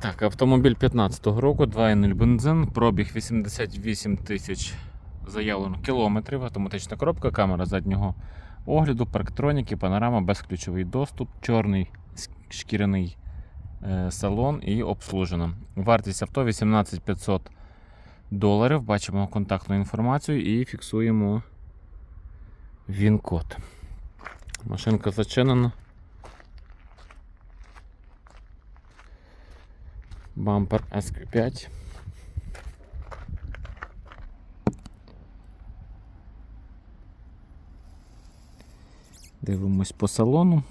Так, автомобіль 15-го року, 2.0 бензин, пробіг 88 тисяч заявлено кілометрів, автоматична коробка, камера заднього огляду, парктроніки, панорама, безключовий доступ, чорний шкіряний е, салон і обслужено. Вартість авто 18 500 доларів. Бачимо контактну інформацію і фіксуємо він-код. Машинка зачинена. Бампер SQ5. Дивимось по салону.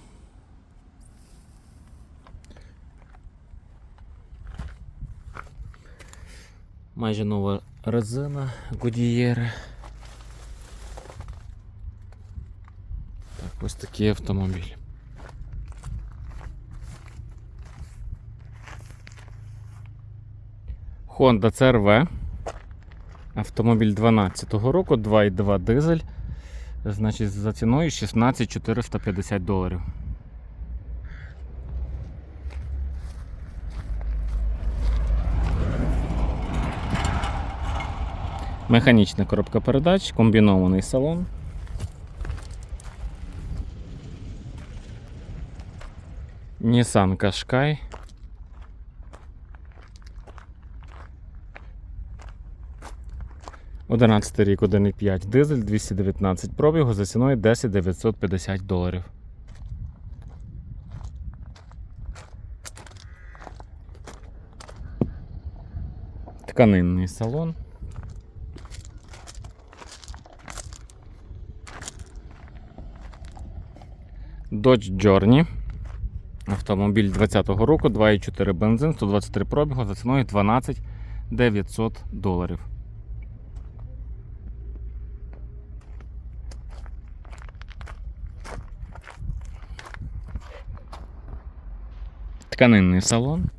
Майже нова резина Goodyear. Так, ось такий автомобіль. Honda CRV. Автомобіль 12-го року, 2,2 дизель. Значить, за ціною 16 450 доларів. Механічна коробка передач, комбінований салон. Nissan Qashqai. Одинадцятий рік 1,5 дизель, 219 пробігу за ціною 10 950 доларів. Тканинний салон. Dodge Journey. Автомобіль 20-го року, 2,4 бензин, 123 пробігу за ціною 12 900 доларів. Тканинний салон.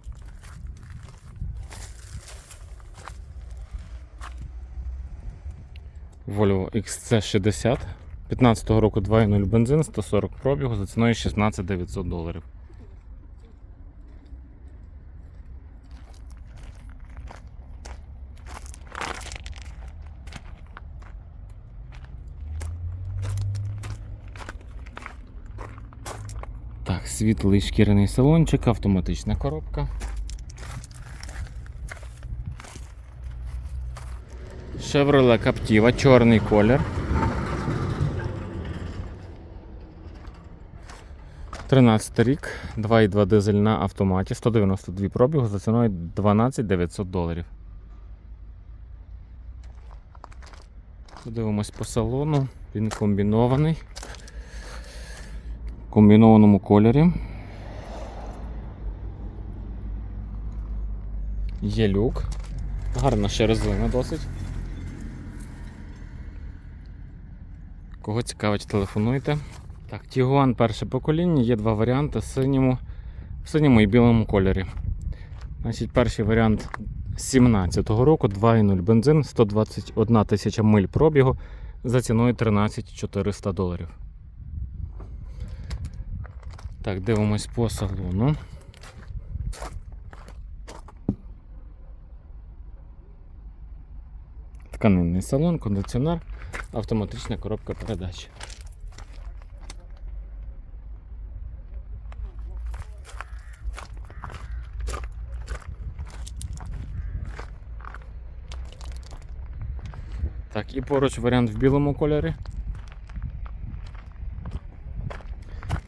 Volvo XC60. 15-го року 2.0 бензин, 140 пробігу за ціною 16 900 доларів. Світлий шкіряний салончик, автоматична коробка. Chevrolet Captiva, чорний колір. 13 рік, 2,2 дизель на автоматі, 192 пробігу за ціною 12 900 доларів. Подивимось по салону, він комбінований. Комбінованому кольорі. Є люк. Гарна ще резина досить. Кого цікавить, телефонуйте. Так, Тігуан перше покоління, є два варіанти в синьому, в синьому і білому кольорі. Значить, Перший варіант 17-го року, 2,0 бензин, 121 тисяча миль пробігу за ціною 13 400 доларів. Так, дивимось по салону. Тканинний салон, кондиціонер, автоматична коробка передач. Так, і поруч варіант в білому кольорі.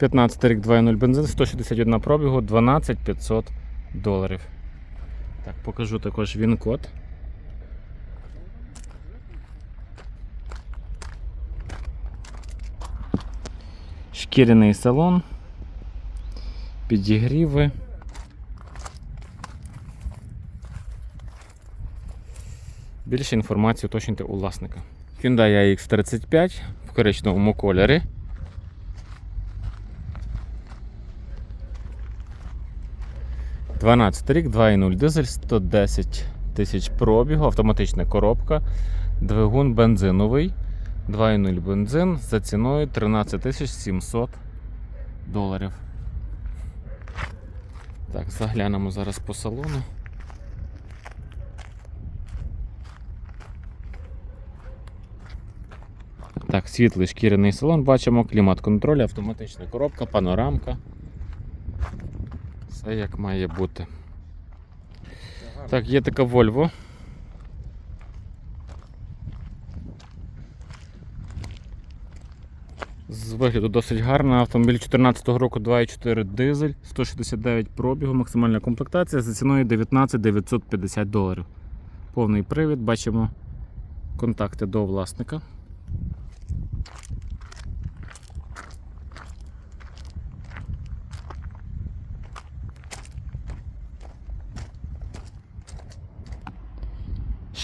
15 рік 2.0 бензин, 161 пробігу, 12 500 доларів. Так, покажу також він-код. Шкіряний салон, підігріви. Більше інформації уточнюйте у власника. Hyundai iX35 в коричневому кольорі. Дванадцятий рік, 2.0 дизель, 110 тисяч пробігу, автоматична коробка, двигун бензиновий, 2.0 бензин за ціною 13 700 доларів. Так, заглянемо зараз по салону. Так, світлий шкіряний салон бачимо, клімат-контроль, автоматична коробка, панорамка. Все як має бути. Так, є така Volvo. З вигляду досить гарна. Автомобіль 2014 року 2.4 дизель, 169 пробігу, максимальна комплектація за ціною 19 950 доларів. Повний привід, бачимо контакти до власника.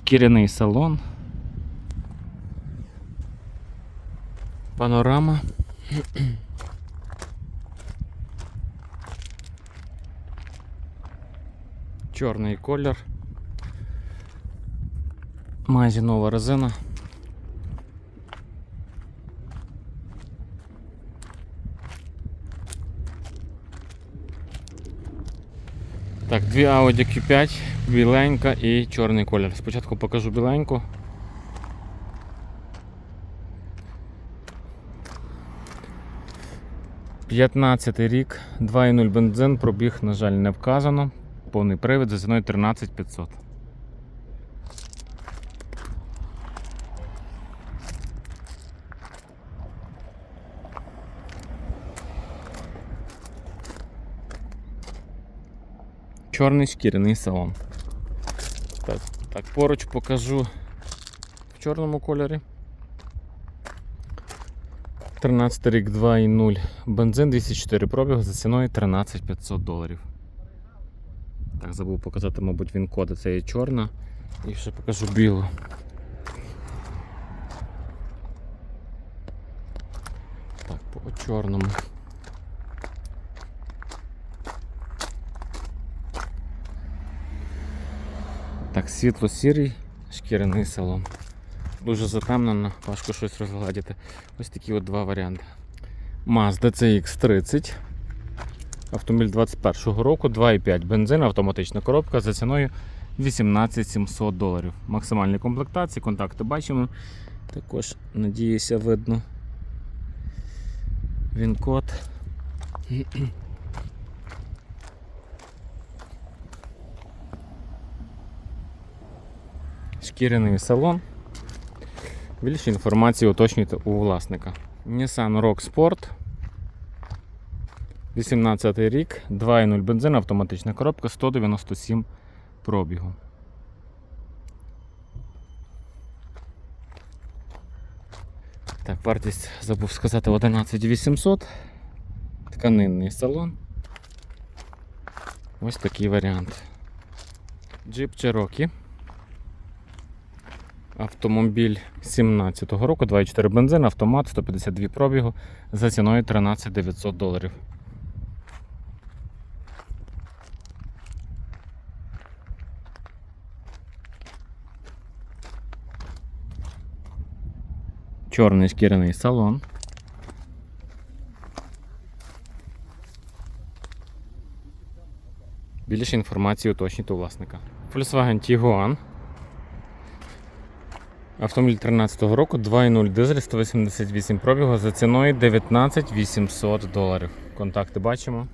Шкіряний салон. Панорама. Чорний колір. Майже резина. Дві Audi Q5, біленька і чорний колір. Спочатку покажу біленьку. П'ятнадцятий рік, 2.0 бензин, пробіг, на жаль, не вказано. Повний привід за ціною 13500. Чорний шкіряний салон. Так, так, поруч покажу в чорному кольорі. 13 рік 2.0 бензин 204 пробіг за ціною 13 500 доларів. Так, забув показати, мабуть, він коди. Це є чорна. І ще покажу білу. Так, по чорному. Так, світло-сірий, шкіряний салон. Дуже затемнено, важко щось розгладіти. Ось такі от два варіанти. Mazda CX30. Автомобіль 21-го року, 2,5 бензин, автоматична коробка за ціною 18 700 доларів. Максимальні комплектації, контакти бачимо. Також, надіюся, видно. Він код. Шкіряний салон. Більше інформації уточнюйте у власника. Nissan Rock Sport. 18 рік, 2.0 бензин, автоматична коробка, 197 пробігу. Так, вартість забув сказати 11800. Тканинний салон. Ось такий варіант. Jeep Cherokee. Автомобіль 17-го року, 2,4 бензин, автомат, 152 пробігу за ціною 13 900 доларів. Чорний шкіряний салон. Більше інформації уточніть у власника. Volkswagen Tiguan. Автомобіль 13-го року, 2.0 дизель, 188 пробігу за ціною 19 800 доларів. Контакти бачимо.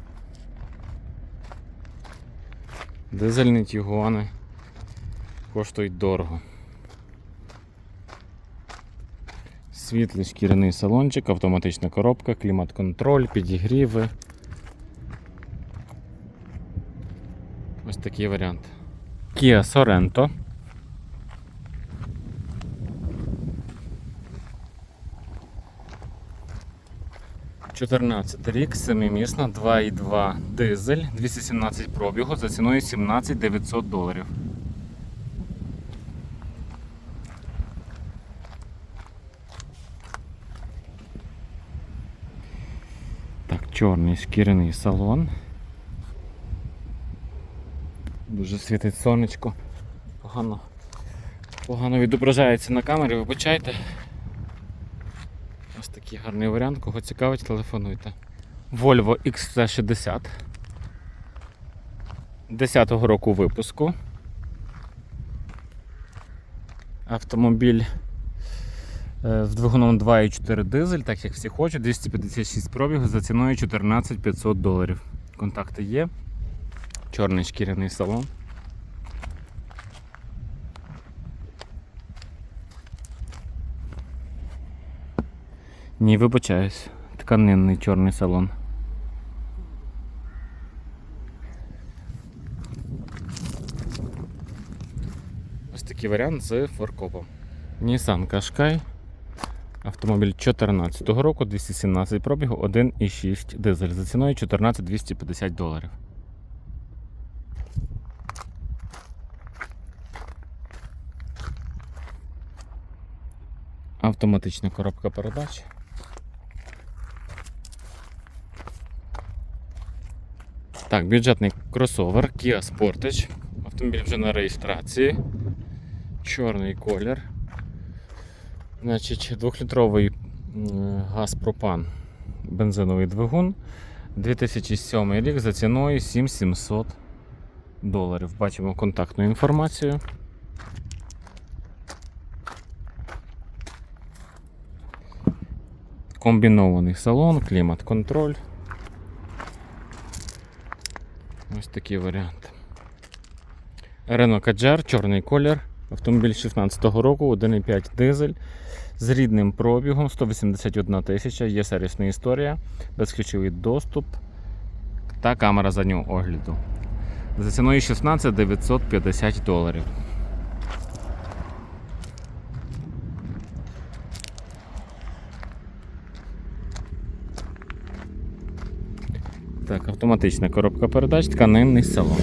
Дизельні тігуани коштують дорого. Світлий шкіряний салончик, автоматична коробка, клімат-контроль, підігріви. Ось такий варіант. Kia Sorento. Чотирнадцятий рік, семимісна, 2,2 дизель, 217 пробігу за ціною 17 900 доларів. Так, чорний шкіряний салон. Дуже світить сонечко. Погано, погано відображається на камері, вибачайте. Такий гарний варіант. Кого цікавить, телефонуйте. Volvo XC60. 10-го року випуску. Автомобіль е, з двигуном 2,4 дизель, так як всі хочуть, 256 пробігу за ціною 14 500 доларів. Контакти є. Чорний шкіряний салон. Ні, вибачаюсь. Тканинний чорний салон. Ось такий варіант з форкопом. Nissan Qashqai. Автомобіль 2014 року, 217 пробігу, 1,6 дизель за ціною 14 250 доларів. Автоматична коробка передач. Так, бюджетний кросовер Kia Sportage. Автомобіль вже на реєстрації. Чорний колір. Значить, 2-літровий газ пропан бензиновий двигун. 2007 рік за ціною 7700 доларів. Бачимо контактну інформацію. Комбінований салон, клімат-контроль. Ось такий варіант. Renault Kadjar, чорний колір. Автомобіль 16-го року, 1,5 дизель з рідним пробігом 181 тисяча, є сервісна історія, безключовий доступ та камера заднього огляду. За ціною 16 950 доларів. Так, автоматична коробка передач, тканинний салон.